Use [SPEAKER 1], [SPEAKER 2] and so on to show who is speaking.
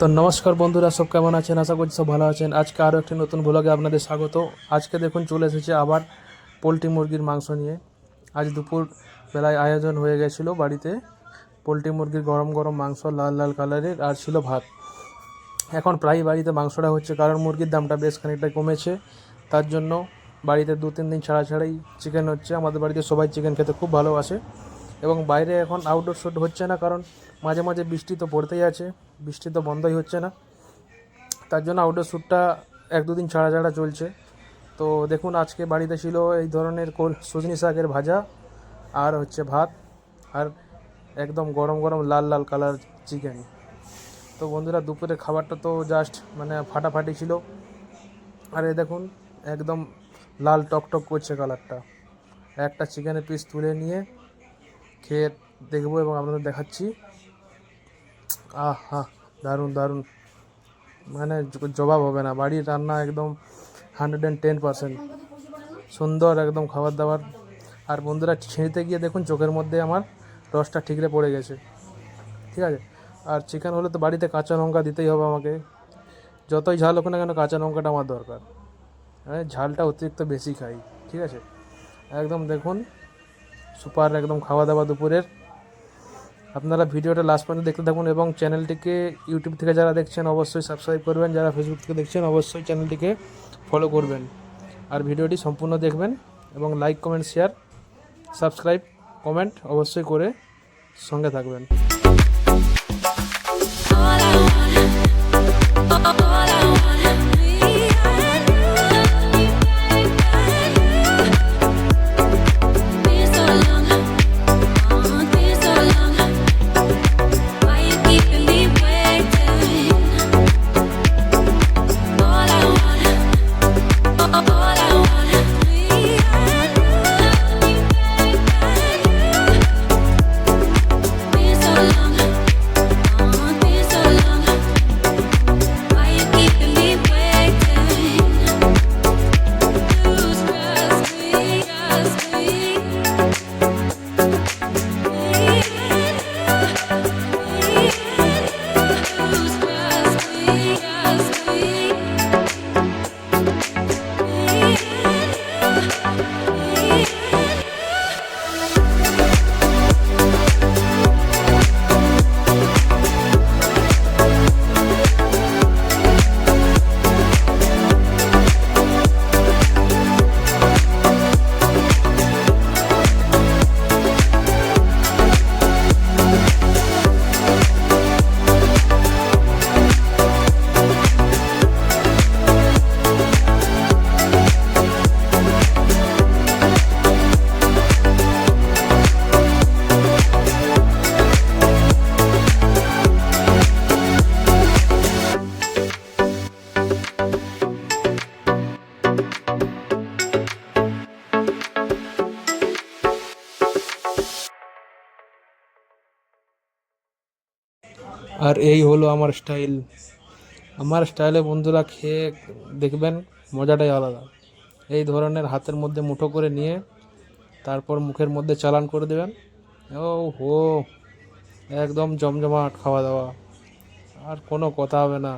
[SPEAKER 1] তো নমস্কার বন্ধুরা, সব কেমন আছেন? আশা করছি সব ভালো আছেন। আজকে আরও একটি নতুন ব্লগে আপনাদের স্বাগত। আজকে দেখুন, চলে এসেছে আবার পোলট্রি মুরগির মাংস নিয়ে। আজ দুপুর বেলায় আয়োজন হয়ে গেছিল বাড়িতে। পোলট্রি মুরগির গরম গরম মাংস, লাল লাল কালারের, আর ছিল ভাত। এখন প্রায় বাড়িতে মাংসটা হচ্ছে, কারণ মুরগির দামটা বেশ খানিকটা কমেছে। তার জন্য বাড়িতে দু তিন দিন ছাড়া ছাড়াই চিকেন হচ্ছে। আমাদের বাড়িতে সবাই চিকেন খেতে খুব ভালোবাসে। এবং বাইরে এখন আউটডোর শ্যুট হচ্ছে না, কারণ মাঝে মাঝে বৃষ্টি তো পড়তেই আছে, বৃষ্টি তো বন্ধই হচ্ছে না। তার জন্য আউটডোর শ্যুটটা এক দুদিন ছাড়া ছাড়া চলছে। তো দেখুন, আজকে বাড়িতে ছিল এই ধরনের কোল, সজনি শাকের ভাজা আর হচ্ছে ভাত আর একদম গরম গরম লাল লাল কালার চিকেন তো বন্ধুরা, দুপুরের খাবারটা তো জাস্ট মানে ফাটাফাটি ছিল। আর এই দেখুন, একদম লাল টকটক করছে কালারটা একটা চিকেনের পিস তুলে নিয়ে খেয়ে দেখব এবং আপনাদের দেখাচ্ছি। আহ, দারুণ দারুণ। মানে জবাব হবে না। বাড়ির রান্না একদম হান্ড্রেড অ্যান্ড টেন পার্সেন্ট সুন্দর একদম খাবার দাবার আর বন্ধুরা ছিঁড়তে গিয়ে দেখুন, চোখের মধ্যে আমার রসটা ঠিকরে পড়ে গেছে। ঠিক আছে? আর চিকেন হলে তো বাড়িতে কাঁচা লঙ্কা দিতেই হবে আমাকে। যতই ঝাল হোক না কেন, কাঁচা লঙ্কাটা আমার দরকার। হ্যাঁ ঝালটা অতিরিক্ত বেশি খাই। ঠিক আছে? একদম দেখুন সুপার একদম খাওয়া দাওয়া দুপুরের। আপনারা ভিডিওটা লাস্ট পর্যন্ত দেখতে থাকুন এবং চ্যানেলটিকে ইউটিউব থেকে যারা দেখছেন অবশ্যই সাবস্ক্রাইব করবেন, যারা ফেসবুক থেকে দেখছেন অবশ্যই চ্যানেলটিকে ফলো করবেন। আর ভিডিওটি সম্পূর্ণ দেখবেন এবং like comment share subscribe comment অবশ্যই করে সঙ্গে থাকবেন।
[SPEAKER 2] Yeah.
[SPEAKER 1] আর এই হলো আমার স্টাইল আমার স্টাইলে বন্ধুরা খেয়ে দেখবেন মজাটাই আলাদা। এই ধরনের হাতের মধ্যে মুঠো করে নিয়ে তারপর মুখের মধ্যে চালান করে দেবেন। ও হো একদম জমজমাট খাওয়া দাওয়া। আর কোনো কথা হবে না।